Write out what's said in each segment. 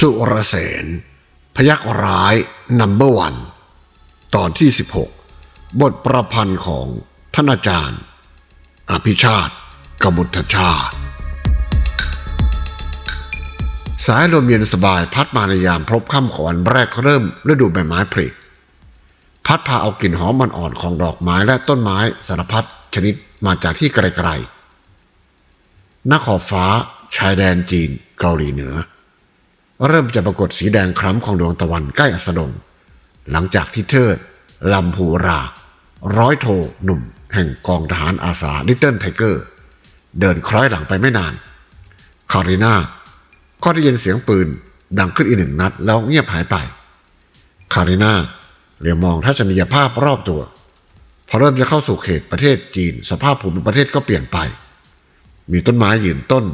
สุรเสน พยักร้ายนัมเบอร์วัน ตอนที่ 16 บทประพันธ์ของท่านอาจารย์ อภิชาติกมุทชาติ สายลมเย็นสบายพัดมาในยามพบค่ำของวันแรกเริ่มฤดูใบไม้ผลิพัดพาเอากลิ่นหอมมันอ่อนของดอกไม้และต้นไม้สารพัดชนิดมาจากที่ไกลๆนักขอบฟ้า ชายแดนจีน เกาหลีเหนือ เริ่มจะปรากฏสีแดงคล้ำของดวงตะวันใกล้อัสดง หลังจากที่เทิดลำพูรา ร้อยโทหนุ่ม แห่งกองทหารอาสาลิตเติ้ลไทเกอร์ เดินคล้อยหลังไปไม่นาน คาริน่าก็ได้ยินเสียงปืนดังขึ้นอีกหนึ่งนัดแล้วเงียบหายไป คาริน่าเหลียวมองทัศนียภาพรอบตัว พอเริ่มจะเข้าสู่เขตประเทศจีน สภาพภูมิประเทศก็เปลี่ยนไป มีต้นไม้ยืนต้น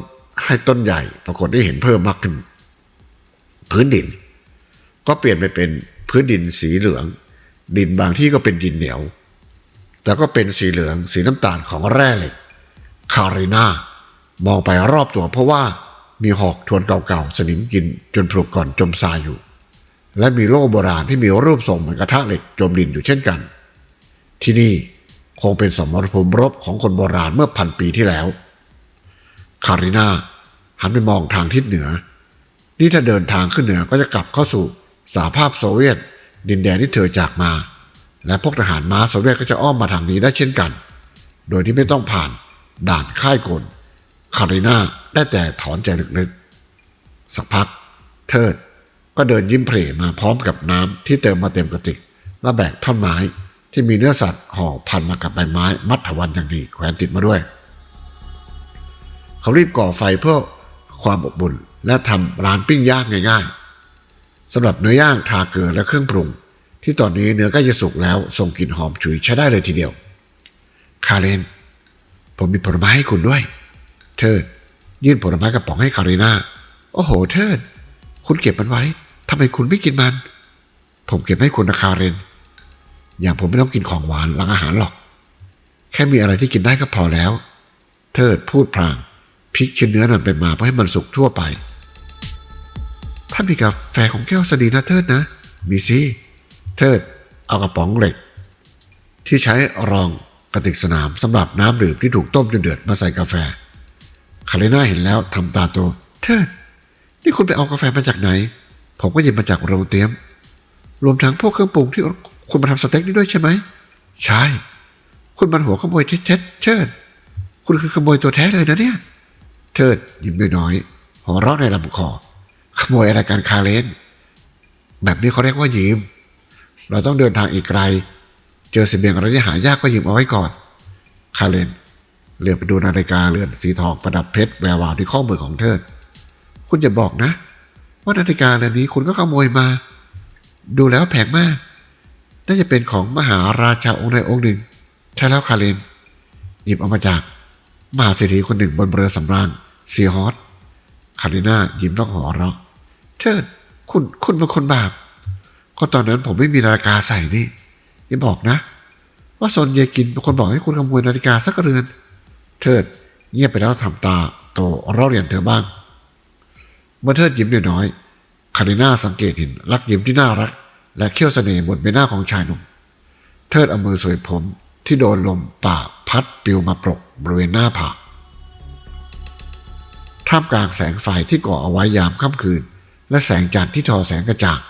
ให้ต้นใหญ่ปรากฏได้เห็นเพิ่มมากขึ้น พื้นดิน ก็เปลี่ยนไปเป็นพื้นดินสีเหลือง ดินบางที่ก็เป็นดินเหนียว แต่ก็เป็นสีเหลืองสีน้ำตาลของแร่เหล็กคาริน่ามองไปรอบตัวเพราะว่ามีหอกทวนเก่าๆสนิมกินจนผุก่อนจมทรายอยู่ และมีโล่โบราณที่มีรูปทรงเหมือนกระทะเหล็กจมดินอยู่เช่นกัน ที่นี่คงเป็นสมรภูมิรบของคนโบราณเมื่อพันปีที่แล้ว คาริน่าหันไปมองทางทิศเหนือ นี่ถ้าเดินทางขึ้นเหนือก็จะกลับเข้าสู่สหภาพโซเวียต ดินแดนที่เธอจากมา และพวกทหารม้าโซเวียตก็จะอ้อมมาทางนี้ได้เช่นกัน โดยที่ไม่ต้องผ่านด่านค่ายกลคาริน่าได้แต่ถอนใจลึกๆ สักพัก เทิดก็เดินยิ้มเพลมาพร้อมกับน้ำที่เติมมาเต็มกระติก และแบกท่อนไม้ที่มีเนื้อสัตว์ห่อพันมากับใบไม้มัดถวันอย่างดีแขวนติดมาด้วย เขารีบก่อไฟเพื่อ ความอบอุ่น และทำร้านปิ้งย่างง่ายๆสำหรับเนื้อย่างทาเกลือและเครื่องปรุง ที่ตอนนี้เนื้อกล้จะสุกแล้วส่งกลิ่นหอมฉุยใช้ได้เลยทีเดียว คาเรน ผมมีผลไม้ให้คุณด้วย เทิดยื่นผลไม้กระป๋องให้คาริน่าโอ้โห เทิดคุณเก็บมันไว้ทำไมคุณไม่กินมัน ผมเก็บให้คุณนะคาเรน อย่างผมไม่ต้องกินของหวานหลังอาหารหรอก แค่มีอะไรที่กินได้ก็พอแล้ว เทิดพูดพลาง พลิกชิ้นเนื้อนั้นไปมาเพื่อให้มันสุกทั่วไปถ้ามีกาแฟของแก้วสดีนะเทิดนะ มีสิเทิดเอากระป๋องเหล็ก ที่ใช้รองกระติกสนามสำหรับน้ำดื่มที่ถูกต้มจนเดือดมาใส่กาแฟ คาริน่าเห็นแล้วทำตาโตเทิด นี่คุณไปเอากาแฟมาจากไหน ผมก็หยิบมาจากโรงเตรียม รวมทั้งพวกเครื่องปรุงที่คุณมาทำสเต็กนี่ด้วยใช่ไหม ใช่ คุณมันหัวขโมยเช็ดเชิด คุณคือขโมยตัวแท้เลยนะเนี่ย เทิดยิ้มน้อยๆหัวเราะในลำคอขโมยอะไรกันคาเลนแบบนี้เขาเรียกว่ายืม เราต้องเดินทางอีกไกล เจอเบียงอะไรที่หายากก็ยืมเอาไว้ก่อน คาเลนเหลือไปดูนาฬิกาเรือนสีทองประดับเพชรแวววาวที่ข้อมือของเทิด คุณอย่าบอกนะ ว่านาฬิกาเรือนนี้คุณก็ขโมยมา ดูแล้วแพงมาก น่าจะเป็นของมหาราชาองค์ใดองค์หนึ่ง ใช่แล้วคาเลนหยิบเอามาจาก มหาเศรษฐีคนหนึ่งบนเรือสำราญ ซีฮอสคาริน่ายิ้มร้องหัวเราะเทิดคุณคุณเป็นคนบาป ก็ตอนนั้นผมไม่มีนาฬิกาใส่นี่อย่าบอกนะ ว่าซนเยกินเป็นคนบอกให้คุณขโมยนาฬิกาสักเรือน เทิดเงียบไปแล้วทำตาโตเราเรียนเธอบ้าง เมื่อเทิดยิ้มน้อยๆคาริน่าสังเกตเห็นรักยิ้มที่น่ารัก และเขี้ยวเสน่ห์บนใบหน้าของชายหนุ่ม เทิดเอามือสวยผมที่โดนลมป่าพัดปิวมาปรกบริเวณหน้าผาก ท่ามกลางแสงไฟที่ก่อเอาไว้ยามค่ำคืน และแสงจันทร์ที่ทอแสงกระจ่าง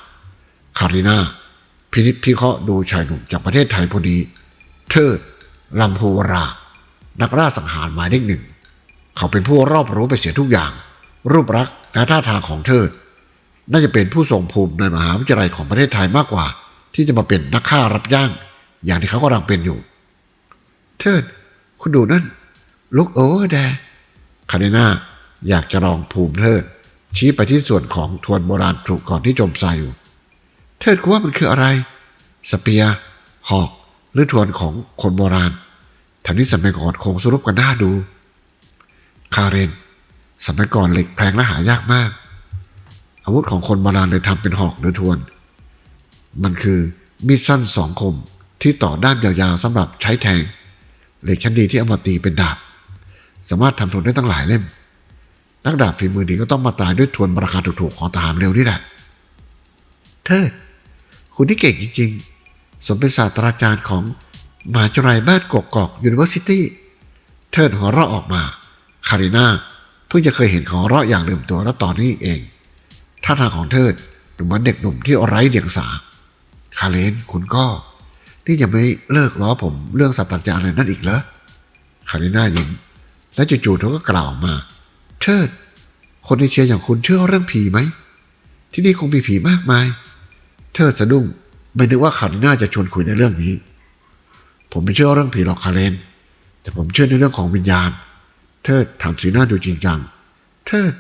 คาริน่าพินิจพิเคราะห์ดูชายหนุ่มจากประเทศไทยพอดี เทิดลำพูวรา นักล่าสังหารหมายเลขหนึ่ง เขาเป็นผู้รอบรู้ไปเสียทุกอย่าง รูปลักษณ์และท่าทางของเทิด น่าจะเป็นผู้ทรงภูมิในมหาวิทยาลัยของประเทศไทยมากกว่า ที่จะมาเป็นนักฆ่ารับจ้าง อย่างที่เขากำลังเป็นอยู่ เทิด คุณดูนั่นลุกโอเวอร์แดคาริน่า อยากจะลองภูมิเทิด ชี้ไปที่ส่วนของทวนโบราณปลูกก่อนที่จมทรายอยู่ เทิดคุณว่ามันคืออะไร สเปียหอก หรือทวนของคนโบราณทางนี้สมัยก่อนคงสรุปกันหน้าดู คาเรน สมัยก่อนเหล็กแพงและหายากมาก อาวุธของคนโบราณเลยทำเป็นหอกหรือทวน มันคือมีดสั้นสองคมที่ต่อด้ามยาวๆสำหรับใช้แทง เหล็กชั้นดีที่เอามาตีเป็นดาบ สามารถทำทนได้ตั้งหลายเล่ม นักดาบฝีมือดีก็ต้องมาตายด้วยทวนราคาถูกๆของทหารเร็วนี่แหละเทิดคุณที่เก่งจริง ๆ สมเป็นศาสตราจารย์ของมหาวิทยาลัยบ้านกกอกยูนิเวอร์ซิตี้เทิดหัวเราะออกมาคาริน่าเพิ่งจะเคยเห็นของเราะอย่างลืมตัวแล้วตอนนี้เอง ท่าทางของเทิดดูเหมือนเด็กหนุ่มที่ไร้เดียงสา คาเลนคุณก็ นี่ยังไม่เลิกล้อผมเรื่องศาสตราจารย์อะไรนั่นอีกเหรอ คาริน่ายิ้มและจู่ๆเธอก็กล่าวมา เทิด คนในเชียร์อย่างคุณเชื่อเรื่องผีไหม ที่นี่คงมีผีมากมายเทิดสะดุ้งไม่นึกว่าคาริน่าจะชวนคุยในเรื่องนี้ ผมไม่เชื่อเรื่องผีหรอกคาเลน แต่ผมเชื่อในเรื่องของวิญญาณ เทิดถามสีหน้าดูจริงจัง เทิด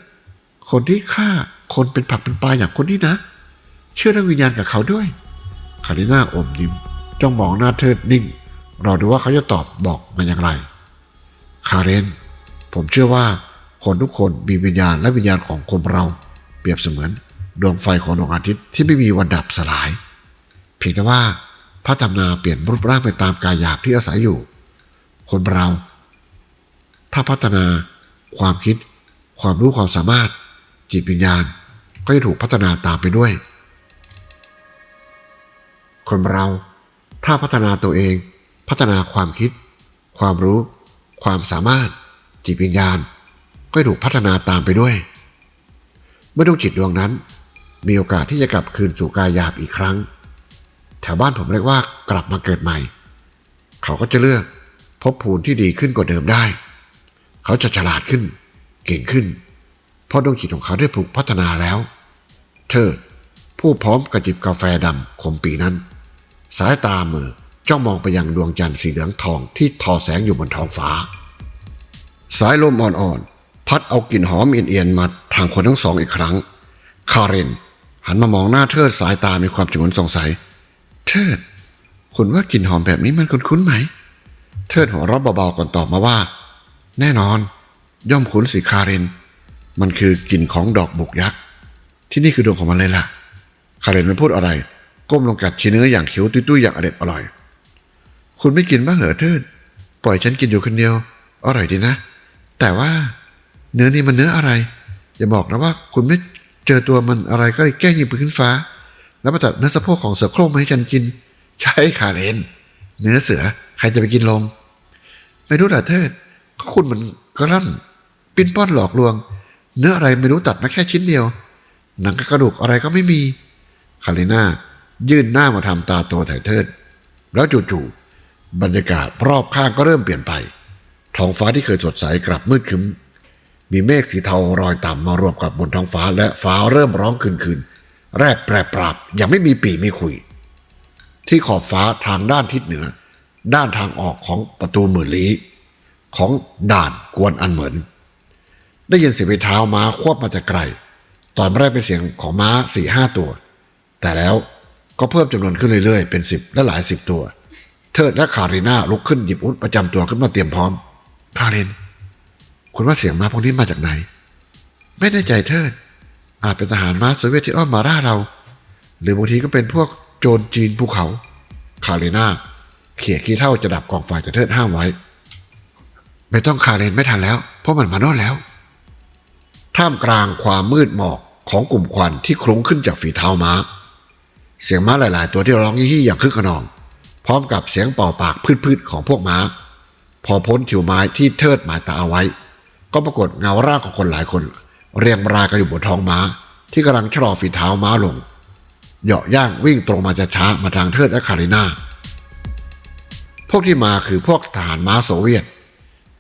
คนที่ฆ่าคนเป็นผักเป็นปลาอย่างคนนี้นะ เชื่อเรื่องวิญญาณกับเขาด้วยคาริน่าอมยิ้มจ้องมองหน้าเทิดนิ่ง รอดูว่าเขาจะตอบบอกมาอย่างไร คาเรน ผมเชื่อว่า คนทุกคนมีวิญญาณและวิญญาณของคนเรา เปรียบเสมือนดวงไฟของดวงอาทิตย์ที่ไม่มีวันดับสลาย เพียงแต่ว่าพระตำนาเปลี่ยนรูปร่างไปตามกายหยาบที่อาศัยอยู่ คนเรา ถ้าพัฒนาความคิด ความรู้ความสามารถ จิตวิญญาณก็จะถูกพัฒนาตามไปด้วย คนเราถ้าพัฒนาตัวเอง พัฒนาความคิด ความรู้ ความสามารถ จิตวิญญาณ ก็ถูกพัฒนาตามไปด้วย เมื่อดวงจิตดวงนั้น มีโอกาสที่จะกลับคืนสู่กายหยาบอีกครั้ง แถวบ้านผมเรียกว่ากลับมาเกิดใหม่ เขาก็จะเลือกพบภูมิที่ดีขึ้นกว่าเดิมได้ เขาจะฉลาดขึ้น เก่งขึ้น เพราะดวงจิตของเขาได้ถูกพัฒนาแล้วเทิดผู้พร้อมกับจิบกาแฟดำขมปีนั้น สายตามือจ้องมองไปยังดวงจันทร์สีเหลืองทองที่ทอแสงอยู่บนท้องฟ้า สายลมอ่อนๆ พัดเอากลิ่นหอมเอียนๆมาทางคนทั้งสองอีกครั้ง คาเรน หันมามองหน้าเทิดสายตามีความฉุนสงสัย เทิด คุณว่ากลิ่นหอมแบบนี้มันคุ้นๆไหม เทิดหัวเราะเบาๆก่อนตอบมาว่า แน่นอน ย่อมคุ้นสิคาเรน มันคือกลิ่นของดอกบุกยักษ์ ที่นี่คือดวงของมันเลยล่ะ คาเรนไม่พูดอะไร ก้มลงกัดชิ้นเนื้ออย่างเขียวตุ้ยๆอย่างอเด็ดอร่อย คุณไม่กินบ้างเหรอเทิด ปล่อยฉันกินอยู่คนเดียว อร่อยดีนะ แต่ว่า เนื้อนี่มันเนื้ออะไร อย่าบอกนะว่าคุณไม่เจอตัวมันอะไรก็เลยแกล้งยิงปืนขึ้นฟ้า แล้วมาตัดเนื้อสะโพกของเสือโคร่งมาให้ฉันกิน ใช่คาเรนเนื้อเสือใครจะไปกินลง ไม่รู้หรอเทิดก็คุณมันก็ลั่น ปิ้นป้อนหลอกลวง เนื้ออะไรไม่รู้ตัดมาแค่ชิ้นเดียว หนังกับกระดูกอะไรก็ไม่มีคาริน่ายื่นหน้ามาทำตาโตถ่ายเทิด แล้วจู่ๆบรรยากาศรอบข้างก็เริ่มเปลี่ยนไป ท้องฟ้าที่เคยสดใสกลับมืดครึ้ม มีเมฆสีเทารอยต่ำมารวมกับบนท้องฟ้าและฟ้าเริ่มร้องคืนๆแรบแปรปราบยังไม่มีปีไมีคุย ที่ขอบฟ้าทางด้านทิศเหนือ ด้านทางออกของประตูหมื่นลี้ ของด่านกวนอันเหมือน ได้ยินเสียงเท้าม้าควบมาจากไกล ตอนแรกเป็นเสียงของม้าสี่ห้าตัว แต่แล้วก็เพิ่มจำนวนขึ้นเรื่อยๆ เป็นสิบและหลายสิบตัว เทิดและคาริน่าลุกขึ้นหยิบอาวุธประจำตัวขึ้นมาเตรียมพร้อม คาเรน คุณว่าเสียงม้าพวกนี้มาจากไหน ไม่แน่ใจเทิด อาจเป็นทหารม้าโซเวียตที่อ้อมมาล่าเรา หรือบางทีก็เป็นพวกโจรจีนภูเขา คาเรนาเขี่ยขี้เท่าจะดับกองไฟแต่เทิดห้ามไว้ ไม่ต้องคาเรนไม่ทันแล้ว เพราะมันมาโน่นแล้ว ท่ามกลางความมืดหมอกของกลุ่มควันที่คลุ้งขึ้นจากฝีเท้าม้า เสียงม้าหลาย ๆ ตัวที่ร้องยี่ๆอย่างคึกขนอง พร้อมกับเสียงเป่าปากพืดๆของพวกม้า พอพ้นถิวไม้ที่เทิดหมายตาเอาไว้ ก็ปรากฏเงาร่างของคนหลายคน เรียงรายกันอยู่บนท้องม้า ที่กำลังชะลอฝีเท้าม้าลง เหยาะย่างวิ่งตรงมาจะช้ามาทางเทิดและคาริน่าพวกที่มาคือพวกทหารม้าโซเวียต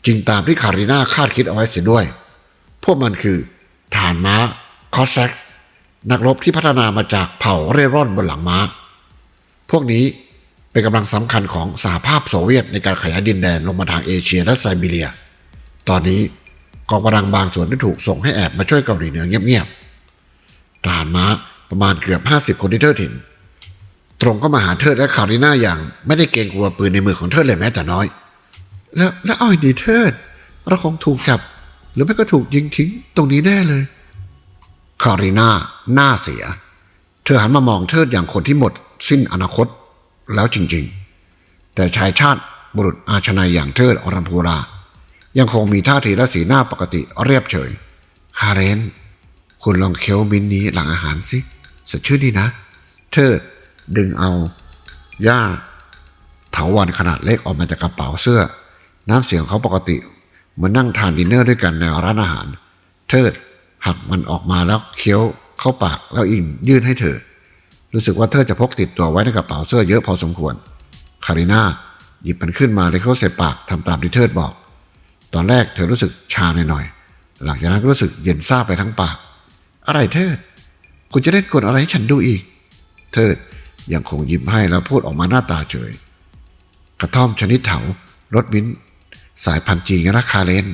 จริงตามที่คาริน่าคาดคิดเอาไว้เสียด้วย พวกมันคือทหารม้าคอสแซกนักรบที่พัฒนามาจากเผ่าเร่ร่อนบนหลังม้า พวกนี้เป็นกำลังสำคัญของสหภาพโซเวียตในการขยายดินแดนลงมาทางเอเชียและไซบีเรีย ตอนนี้ กองกำลังบางส่วนได้ถูกส่งให้แอบมาช่วยเกาหลีเหนือเงียบๆทหารม้าประมาณเกือบ 50 คนที่เทิดถิ่น ตรงก็มาหาเทิดและคาริน่าอย่าง ไม่ได้เกรงกลัวปืนในมือของเทิดเลยแม้แต่น้อย แล้วแล้วเอาไอ้ดีเทิด เราคงถูกจับ หรือไม่ก็ถูกยิงทิ้งตรงนี้แน่เลยคาริน่าหน้าเสีย เธอหันมามองเทิดอย่างคนที่หมดสิ้นอนาคตแล้วจริงๆ แต่ชายชาติบุรุษอาชนายอย่างเทิดอรัมพูรา ยังคงมีท่าทีและสีหน้าปกติเรียบเฉย คาเรน คุณลองเคี้ยวมิ้นนี้หลังอาหารสิสดชื่นดีนะ เทิด ดึงเอาหญ้าเถาวันขนาดเล็กออกมาจากกระเป๋าเสื้อ น้ำเสียงเขาปกติเหมือนนั่งทานดินเนอร์ด้วยกันในร้านอาหาร เทิดหักมันออกมาแล้วเคี้ยวเข้าปากแล้วอินยื่นให้เธอ รู้สึกว่าเธอจะพกติดตัวไว้ในกระเป๋าเสื้อเยอะพอสมควร คาริน่าหยิบมันขึ้นมาเลยเข้าใส่ปากทำตามที่เทิดบอก ตอนแรกเธอรู้สึกชาหน่อยๆ หลังจากนั้นก็รู้สึกเย็นซาไปทั้งปาก อะไรเทิด คุณจะเล่นกลอะไรให้ฉันดูอีก เทิดยังคงยิ้มให้แล้วพูดออกมาหน้าตาเฉย กระท่อมชนิดเถารสมิ้น สายพันธุ์จีนกับราคาเลน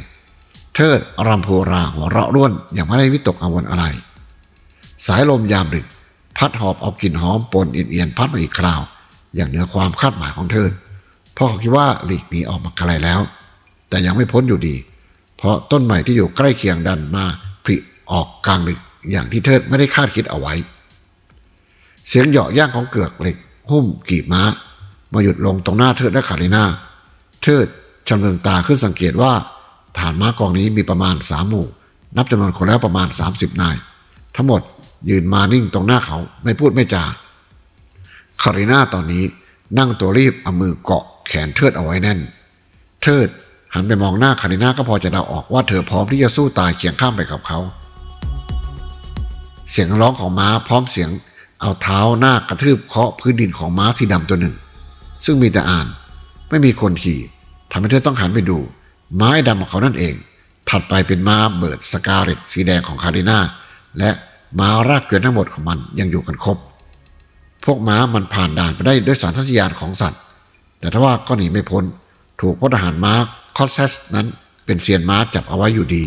เทิดรำโพราหัวเราะร่วนอย่างไม่ได้วิตกกังวลอะไร สายลมยามดึกพัดหอบเอากลิ่นหอมปนเอียนๆพัดมาอีกคราว อย่างเหนือความคาดหมายของเทิดเพราะเขาคิดว่าหลีกหนีออกมาไกลแล้ว แต่ยังไม่พ้นอยู่ดี เพราะต้นใหม่ที่อยู่ใกล้เคียงดันมาผลิออกกลางดึกอย่างที่เทิดไม่ได้คาดคิดเอาไว้ เสียงเหยาะย่างของเกือกเหล็ก หุ้มกีบม้า มาหยุดลงตรงหน้าเทิดและคาริน่าเทิดชำเลืองตาขึ้นสังเกตว่าฐานม้ากองนี้มีประมาณสามหมู่ นับจำนวนคนแล้วประมาณ 30 นาย ทั้งหมดยืนมานิ่งตรงหน้าเขาไม่พูดไม่จาคาริน่าตอนนี้นั่งตัวรีบเอามือเกาะแขนเทิดเอาไว้แน่น เทิด หันไปมองหน้าคาริน่าก็พอจะเดาออกว่าเธอพร้อมที่จะสู้ตายเคียงข้ามไปกับเขา เสียงร้องของม้าพร้อมเสียง เอาเท้าหน้ากระทืบเคาะพื้นดินของม้าสีดำตัวหนึ่ง ซึ่งมีแต่อ่าน ไม่มีคนขี่ทำให้เธอต้องหันไปดู ไม้ดำของเขานั่นเอง ถัดไปเป็นม้าเบิดสกาเรตสีแดงของคาริน่าและม้ารากเกวียนทั้งหมดของมันยังอยู่กันครบ พวกม้ามันผ่านด่านไปได้ด้วยสารทัศยานของสัตว์ แต่ถ้าว่าก็หนีไม่พ้น ถูกพลทหารม้า คอสเซสนั้นเป็นเซียนม้าจับเอาไว้อยู่ดี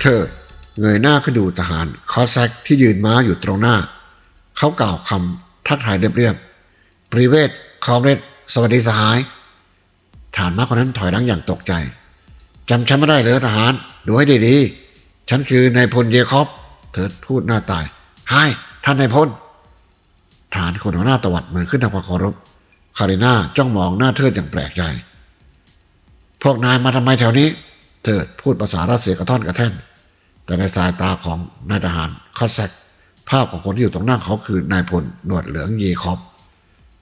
เธอเงยหน้าขึ้นดูทหารคอสแซกที่ยืนม้าอยู่ตรงหน้า เขากล่าวคำทักทายเรียบๆปริเวศคอมเรดสวัสดีสหาย ฐานม้าคนนั้นถอยหลังอย่างตกใจจำฉันไม่ได้เลยทหาร ดูให้ดีๆ ฉันคือนายพลเยคอบ เธอพูดหน้าตายไฮท่านนายพลฐานคนหัวหน้าตวัดมือขึ้นทำความเคารพคาริน่าจ้องมองหน้าเทิดอย่างแปลกใจ พวกนายมาทำไมแถวนี้เทิดพูดภาษารัสเซียกระท่อนกระแท่น แต่ในสายตาของนายทหารคอสแซกภาพของคนที่อยู่ตรงหน้าเขาคือนายพลหนวดเหลืองเยคอบ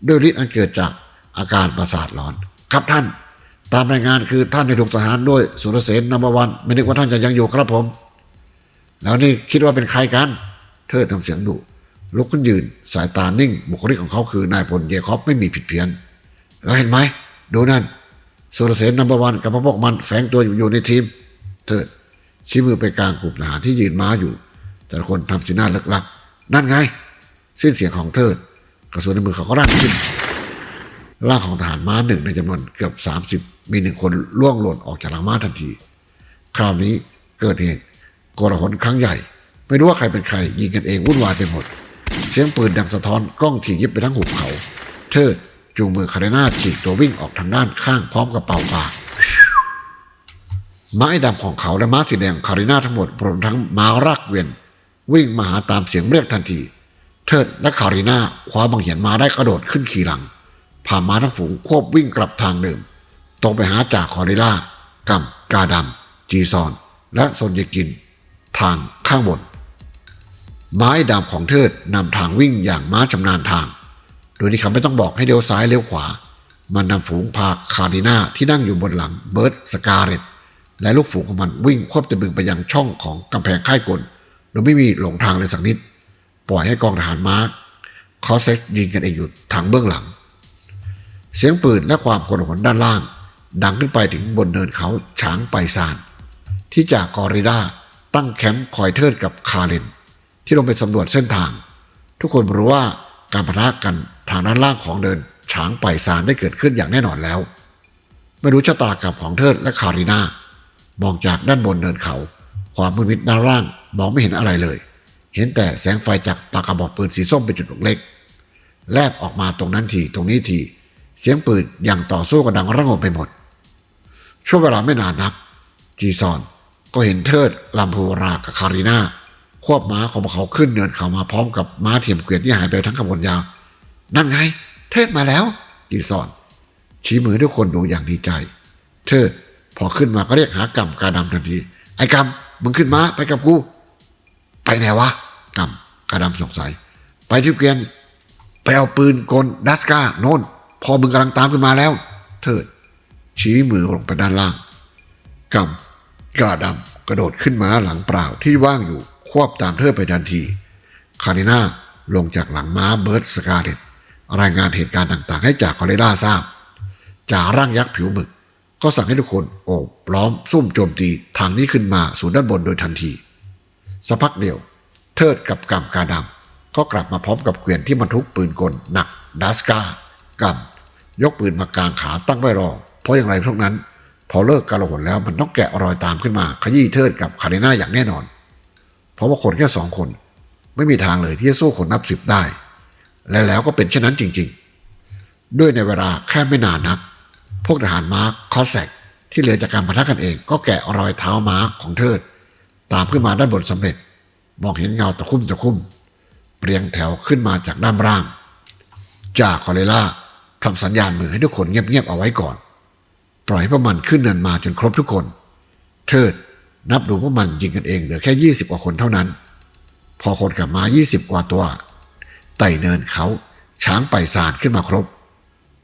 ด้วยฤทธิ์อันเกิดจากอาการประสาทหลอน ครับท่าน ตามรายงานคือท่านได้ถูกสังหารด้วยสุรเสนนัมวัน ไม่นึกว่าท่านจะยังอยู่ครับผม แล้วนี่คิดว่าเป็นใครกัน เทิดทำเสียงดุลุกขึ้นยืน สายตานิ่ง บุคลิกของเขาคือนายพลเยคอบไม่มีผิดเพี้ยน แล้วเห็นไหมดูนั่น สุรเสนนัมวันกับพวกมันแฝงตัวอยู่อยู่ในทีมเทิดชี้มือไปกลางกลุ่มทหารที่ยืนม้าอยู่ แต่ละคนทำสีหน้าลึกลักนั่นไง สิ้นเสียงของเทิด กระสุนในมือเขาก็ร่างขึ้นร่างของทหารม้าหนึ่งในจำนวนเกือบ 30 มีหนึ่งคนล่วงหล่นออกจากหลังม้าทันที คราวนี้เกิดเหตุโกลาหลครั้งใหญ่ ไม่รู้ว่าใครเป็นใครยิงกันเองวุ่นวายไปหมด เสียงปืนดังสะท้อนกล้องถี่ยิบไปทั้งหุบเขา เทิด จูงมือคาเรนาฉีกตัววิ่งออกทางด้านข้างพร้อมกับเป่าปากม้าไอ้ดำของเขาและม้าสีแดงคาริน่าทั้งหมดรวมทั้งม้ารากเวียน วิ่งมาหาตามเสียงเรียกทันที เทิดและคาริน่าคว้าบังเหียนม้าได้กระโดดขึ้นขี่หลังพาม้าทั้งฝูงควบวิ่งกลับทางเดิม ตรงไปหาจากคอริล่ากัมกาดำจีซอน และโซนยกิน ทางข้างบน ไม้ดำของเทิดนำทางวิ่งอย่างม้าชำนาญทาง โดยที่เขาไม่ต้องบอกให้เลี้ยวซ้ายเลี้ยวขวา มันนำฝูงพาคาริน่าที่นั่งอยู่บนหลังเบิร์ตสกาเรตและลูกฝูงของมันวิ่งควบตะบึงไปยังช่องของกำแพงค่ายกลโดยไม่มีหลงทางเลยสักนิด ปล่อยให้กองทหารม้าคอสเซ็กยิงกันเองอยู่ทางเบื้องหลัง เสียงปืนและความโกลาหลด้านล่าง ดังขึ้นไปถึงบนเนินเขาฉางไปซาน ที่จากกอริด้าตั้งแคมป์คอยเทิดกับคาเลนที่ลงไปสำรวจเส้นทาง ทุกคนรู้ว่า การปะทะกันทางด้านล่างของเดินฉางไปซานได้เกิดขึ้นอย่างแน่นอนแล้ว ไม่รู้ชะตากรรมของเทิดและคาริน่ามองจากด้านบนเนินเขา ความมืดมิดด้านล่างมองไม่เห็นอะไรเลย เห็นแต่แสงไฟจากปากกระบอกปืนสีส้มเป็นจุดเล็กๆแลบออกมาตรงนั้นทีตรงนี้ทีเสียงปืนอย่างต่อสู้กันดังระงมไปหมด ช่วงเวลาไม่นานนักจีซอนก็เห็นเทิดลำพูรากับคาริน่า ควบม้าของเขาขึ้นเนินเขามาพร้อมกับม้าเทียมเกวียนที่หายไปทั้งขบวนยาว นั่นไง เทิดมาแล้วจีซอน ชี้มือด้วยคนดูอย่างดีใจ เทิดพอขึ้นมาก็เรียกหากำกาดำทันที ไอ้กมึงขึ้นมาไปกับกู ไปไหนวะกำกรดำสงสัย ไปที่เกวียนไปเอาปืนกลดัสกาโน่นพอมึงกำลังตามขึ้นมาแล้ว เทิด ชี้มือลงไปด้านล่างกำกระดำกระโดดขึ้นมาหลังเปล่าที่ว่างอยู่ ควบตามเธอไปทันที คาริน่าลงจากหลังม้าเบิร์ดสกาเลตรายงานเหตุการณ์ต่างๆ ให้จากคอเรล่าทราบจ่าร่างยักษ์ผิวหมึก ก็สั่งให้ทุกคนโอบล้อมซุ่มโจมตีทางนี้ขึ้นมาสู่ด้านบนโดยทันทีสักพักเดียว เทิดกับกำกาดำก็กลับมาพร้อมกับเกวียนที่บรรทุกปืนกลหนักดัสกากำยกปืนมากลางขาตั้งไว้รอ เพราะอย่างไรพวกนั้น พอเลิกการหนแล้วมันต้องแกะรอยตามขึ้นมา ขยี้เทิดกับคาริน่าอย่างแน่นอน เพราะว่าคนแค่สองคน ไม่มีทางเลยที่จะสู้คนนับสิบได้ และแล้วก็เป็นเช่นนั้นจริงๆ ด้วยในเวลาแค่ไม่นานนัก พวกทหารม้าคคอสแซกที่เหลือจากการปะทะกันเองก็แกะรอยเท้าม้าของเทิด ตามขึ้นมาด้านบนสำเร็จ มองเห็นเงาตะคุ่มตะคุ่มเรียงแถวขึ้นมาจากด้านล่าง จากคอเรล่าทำสัญญาณมือให้ทุกคนเงียบๆเอาไว้ก่อน ปล่อยให้พวกมันขึ้นเนินมาจนครบทุกคน เทิด นับดูพวกมันยิงกันเองเหลือแค่ 20 กว่าคนเท่านั้น พอคนกลับมา20 กว่าตัว ไต่เนินเขาช้างไปสานขึ้นมาครบ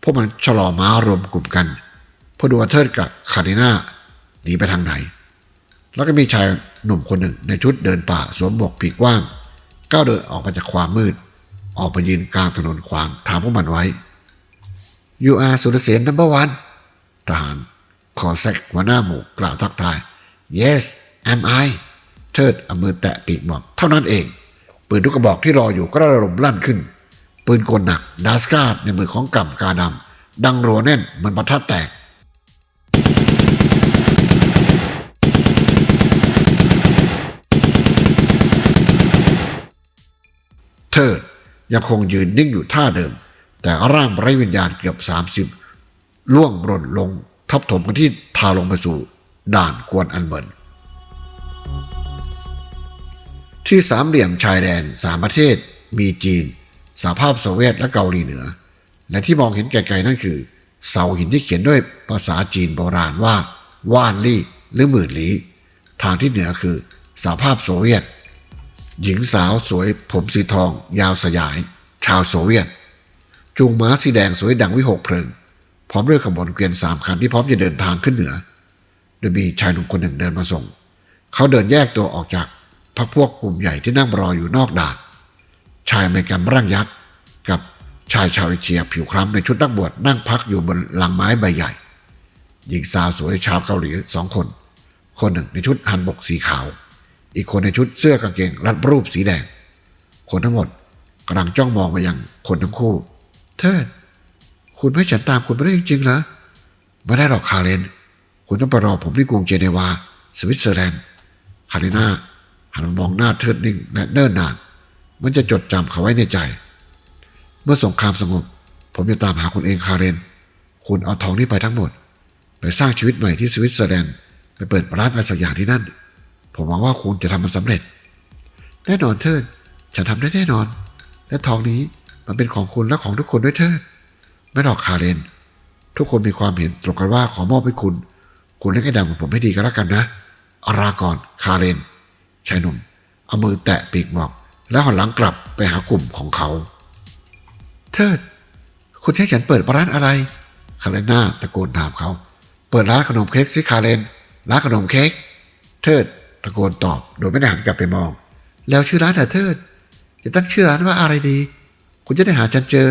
พวกมันชะลอม้ารวมกลุ่มกันเพื่อดูว่าเทิดกับคาริน่าหนีไปทางไหน แล้วก็มีชายหนุ่มคนหนึ่งในชุดเดินป่าสวมหมวกปีกว้าง ก้าวเดินออกมาจากความมืด ออกไปยืนกลางถนนขวางถามพวกมันไว้ You are สุรเสน number one ทหารขอแซกหัวหน้าหมู่กล่าวทักทาย Yes am I เทิดเอามือแตะปีกหมอกเท่านั้นเอง ปืนทุกกระบอกที่รออยู่ก็ระลมลั่นขึ้น ปืนกลหนักดาสการ์ดในมือของกำกาดำดังรัวแน่นเหมือนประทัดแตกเทิดยังคงยืนนิ่งอยู่ท่าเดิม แต่ร่างไร้วิญญาณเกือบ 30 ล่วงหล่นลงทับถมกันที่ทาลงไปสู่ ด่านกวนอันเบินที่สามเหลี่ยมชายแดนสามประเทศ มีจีนสหภาพโซเวียตและเกาหลีเหนือ และที่มองเห็นไกลๆนั่นคือ เสาหินที่เขียนด้วยภาษาจีนโบราณว่าว่านลี่หรือหมื่นลี้ ทางที่เหนือคือสหภาพโซเวียต หญิงสาวสวยผมสีทอง ยาวสยาย ชาวโซเวียต จูงม้าสีแดงสวยดังวิหกเพลิง พร้อมด้วยขบวนเกวียนสามคันที่พร้อมจะเดินทางขึ้นเหนือ โดยมีชายหนุ่มคนหนึ่งเดินมาส่ง เขาเดินแยกตัวออกจากพรรคพวกกลุ่มใหญ่ที่นั่งรออยู่นอกด่าน ชายอเมริกันร่างยักษ์กับชายชาวเอเชียผิวคล้ำในชุดนักบวชนั่งพักอยู่บนหลังไม้ใบใหญ่ หญิงสาวสวยชาวเกาหลีสองคน คนหนึ่งในชุดฮันบกสีขาว อีกคนในชุดเสื้อกางเกงรัดรูปสีแดง คนทั้งหมดกำลังจ้องมองมายังคนทั้งคู่ เทิดคุณไม่ฉันตามคุณไม่ได้จริงๆเหรอไม่ได้หรอกคาเรน คุณต้องไปรอผมที่กรุงเจเนวา สวิตเซอร์แลนด์ คาริน่าหันมามองหน้าเทิดนิ่งและเนิ่นนาน มันจะจดจำเขาไว้ในใจ เมื่อสงครามสงบ ผมจะตามหาคุณเองคาเรน คุณเอาทองนี้ไปทั้งหมด ไปสร้างชีวิตใหม่ที่สวิตเซอร์แลนด์ ไปเปิดร้านอะไรสักอย่างที่นั่น ผมหวังว่าคุณจะทำมันสำเร็จ แน่นอนเทิด ฉันทำได้แน่นอน และทองนี้มันเป็นของคุณและของทุกคนด้วยเทิดไม่หรอกคาเรน ทุกคนมีความเห็นตรงกันว่าขอมอบให้คุณ คุณเล่นให้ดังของผมให้ดีก็แล้วกันนะอาราก่อนคาเรนชายหนุ่ม เอามือแตะปีกหมอก แล้วหันหลังกลับไปหากลุ่มของเขา เทิด คุณให้ฉันเปิดร้านอะไร คาเรน่าตะโกนถามเขา เปิดร้านขนมเค้กสิคาเรน ร้านขนมเค้ก เทิดตะโกนตอบโดยไม่ได้หันกลับไปมอง แล้วชื่อร้านอะเทิด จะตั้งชื่อร้านว่าอะไรดี คุณจะได้หาฉันเจอ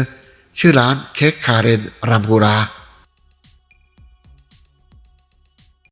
ชื่อร้านเค้กคาเรนรามพูรา